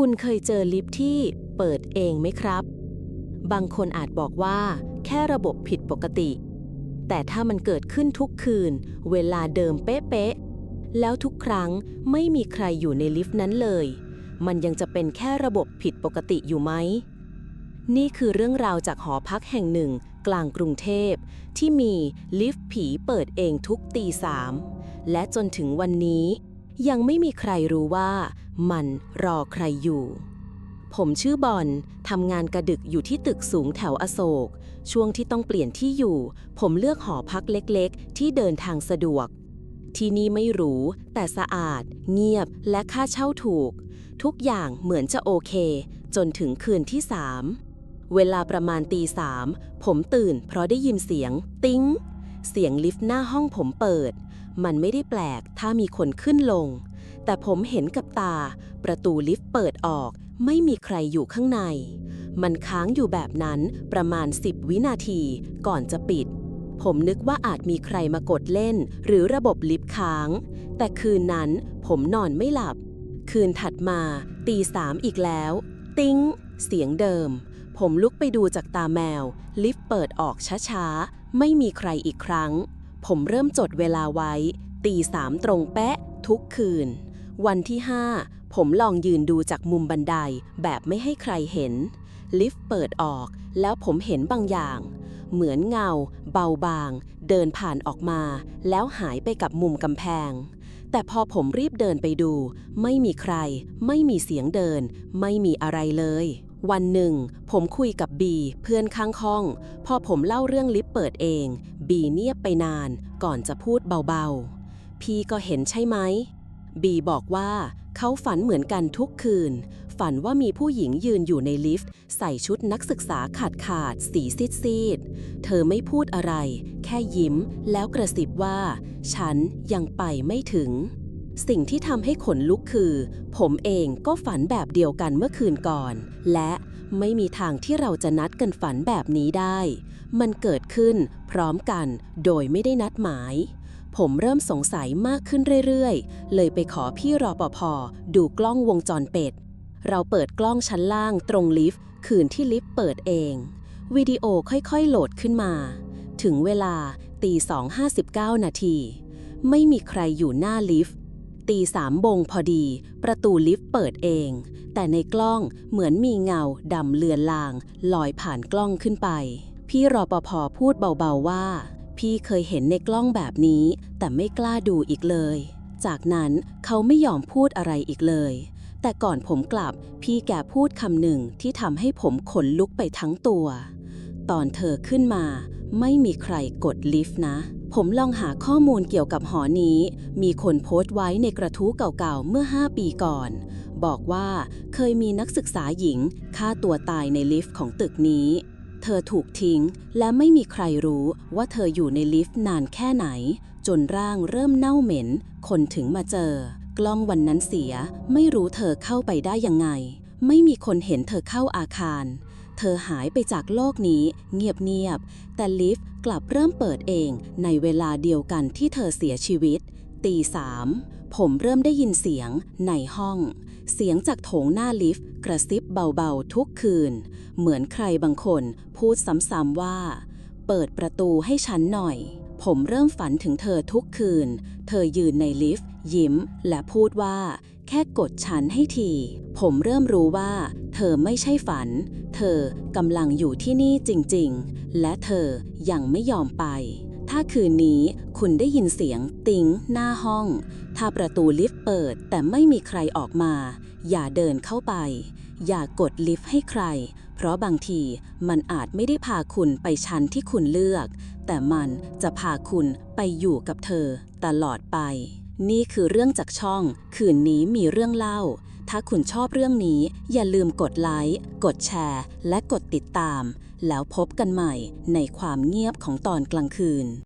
คุณเคยเจอลิฟต์ที่เปิดเองไหมครับ บางคนอาจบอกว่า แค่ระบบผิดปกติ แต่ถ้ามันเกิดขึ้นทุกคืน เวลาเดิมเป๊ะๆ แล้วทุกครั้งไม่มีใครอยู่ในลิฟต์นั้นเลย มันยังจะเป็นแค่ระบบผิดปกติอยู่ไหม นี่คือเรื่องราวจากหอพักแห่งหนึ่ง กลางกรุงเทพ ที่มีลิฟต์ผีเปิดเองทุกตีสามและจนถึงวันนี้ ยังไม่มีใครรู้ว่า มันรอใครอยู่ ผมชื่อบอลทำงานกระดึกอยู่ที่ตึกสูงแถวอโศก ช่วงที่ต้องเปลี่ยนที่อยู่ ผมเลือกหอพักเล็กๆ ที่เดินทางสะดวก ที่นี่ไม่หรูแต่สะอาด เงียบและค่าเช่าถูก ทุกอย่างเหมือนจะโอเค จนถึงคืนที่สามเวลาประมาณตีสามผมตื่นเพราะได้ยินเสียง ติ้ง เสียงลิฟต์หน้าห้องผมเปิด มันไม่ได้แปลกถ้ามีคนขึ้นลง แต่ผมเห็นกับตา ประตูลิฟต์เปิดออก ไม่มีใครอยู่ข้างใน มันค้างอยู่แบบนั้นประมาณ 10 วินาทีก่อนจะปิด ผมนึกว่าอาจมีใครมากดเล่น หรือระบบลิฟต์ค้าง แต่คืนนั้นผมนอนไม่หลับ คืนถัดมา ตีสามอีกแล้ว ติ้ง เสียงเดิม ผมลุกไปดูจากตาแมว ลิฟต์เปิดออกช้าๆ ไม่มีใครอีกครั้ง ผมเริ่มจดเวลาไว้ ตีสามตรงเป๊ะทุกคืน วันที่ 5 ผมลองยืนดูจากมุมบันไดแบบไม่ให้ใครเห็น ลิฟต์เปิดออก แล้วผมเห็นบางอย่าง เหมือนเงา เบาบาง เดินผ่านออกมา แล้วหายไปกับมุมกำแพง แต่พอผมรีบเดินไปดู ไม่มีใคร ไม่มีเสียงเดิน ไม่มีอะไรเลยวันหนึ่ง ผมคุยกับบีเพื่อนข้างห้อง พอผมเล่าเรื่องลิฟต์เปิดเอง บีเงียบไปนาน ก่อนจะพูดเบาๆ พี่ก็เห็นใช่ไหม บีบอกว่าเขาฝันเหมือนกันทุกคืน ฝันว่ามีผู้หญิงยืนอยู่ในลิฟต์ ใส่ชุดนักศึกษาขาดขาดๆสีซีดซีดๆเธอไม่พูดอะไร แค่ยิ้มแล้วกระซิบว่า ฉันยังไปไม่ถึง สิ่งที่ทำให้ขนลุกคือ ผมเองก็ฝันแบบเดียวกันเมื่อคืนก่อน และไม่มีทางที่เราจะนัดกันฝันแบบนี้ได้ มันเกิดขึ้นพร้อมกันโดยไม่ได้นัดหมาย ผมเริ่มสงสัยมากขึ้นเรื่อยๆ เลยไปขอพี่รอปภดูกล้องวงจรปิดเราเปิดกล้องชั้นล่างตรงลิฟต์คืนที่ลิฟต์เปิดเอง วิดีโอค่อยๆโหลดขึ้นมา ถึงเวลาตี2.59นาที ไม่มีใครอยู่หน้าลิฟต์ตีสามบงพอดี ประตูลิฟต์เปิดเอง แต่ในกล้องเหมือนมีเงาดำเลือนลาง ลอยผ่านกล้องขึ้นไป พี่รอปภพูดเบาๆว่า พี่เคยเห็นในกล้องแบบนี้ แต่ไม่กล้าดูอีกเลย จากนั้นเขาไม่ยอมพูดอะไรอีกเลย แต่ก่อนผมกลับ พี่แกพูดคำหนึ่งที่ทำให้ผมขนลุกไปทั้งตัว ตอนเธอขึ้นมา ไม่มีใครกดลิฟต์นะ ผมลองหาข้อมูลเกี่ยวกับหอนี้ มีคนโพสต์ไว้ในกระทู้เก่าๆ เมื่อ 5 ปีก่อน บอกว่าเคยมีนักศึกษาหญิงฆ่าตัวตายในลิฟต์ของตึกนี้ เธอถูกทิ้ง และไม่มีใครรู้ว่าเธออยู่ในลิฟต์นานแค่ไหน จนร่างเริ่มเน่าเหม็น คนถึงมาเจอ กล้องวันนั้นเสีย ไม่รู้เธอเข้าไปได้ยังไง ไม่มีคนเห็นเธอเข้าอาคาร เธอหายไปจากโลกนี้ เงียบๆ แต่ลิฟต์กลับเริ่มเปิดเองในเวลาเดียวกันที่เธอเสียชีวิต ตีสามผมเริ่มได้ยินเสียงในห้อง เสียงจากโถงหน้าลิฟต์กระซิบเบาๆทุกคืน เหมือนใครบางคนพูดซ้ำๆว่า เปิดประตูให้ฉันหน่อย ผมเริ่มฝันถึงเธอทุกคืน เธอยืนในลิฟต์ ยิ้ม และพูดว่า แค่กดฉันให้ที ผมเริ่มรู้ว่า เธอไม่ใช่ฝัน เธอกำลังอยู่ที่นี่จริงๆ และเธอยังไม่ยอมไป ถ้าคืนนี้คุณได้ยินเสียงติ้งหน้าห้อง ถ้าประตูลิฟต์เปิดแต่ไม่มีใครออกมา อย่าเดินเข้าไป อย่ากดลิฟต์ให้ใคร เพราะบางทีมันอาจไม่ได้พาคุณไปชั้นที่คุณเลือก แต่มันจะพาคุณไปอยู่กับเธอตลอดไป นี่คือเรื่องจากช่อง คืนนี้มีเรื่องเล่า ถ้าคุณชอบเรื่องนี้ อย่าลืมกดไลค์ กดแชร์ และกดติดตามแล้วพบกันใหม่ในความเงียบของตอนกลางคืน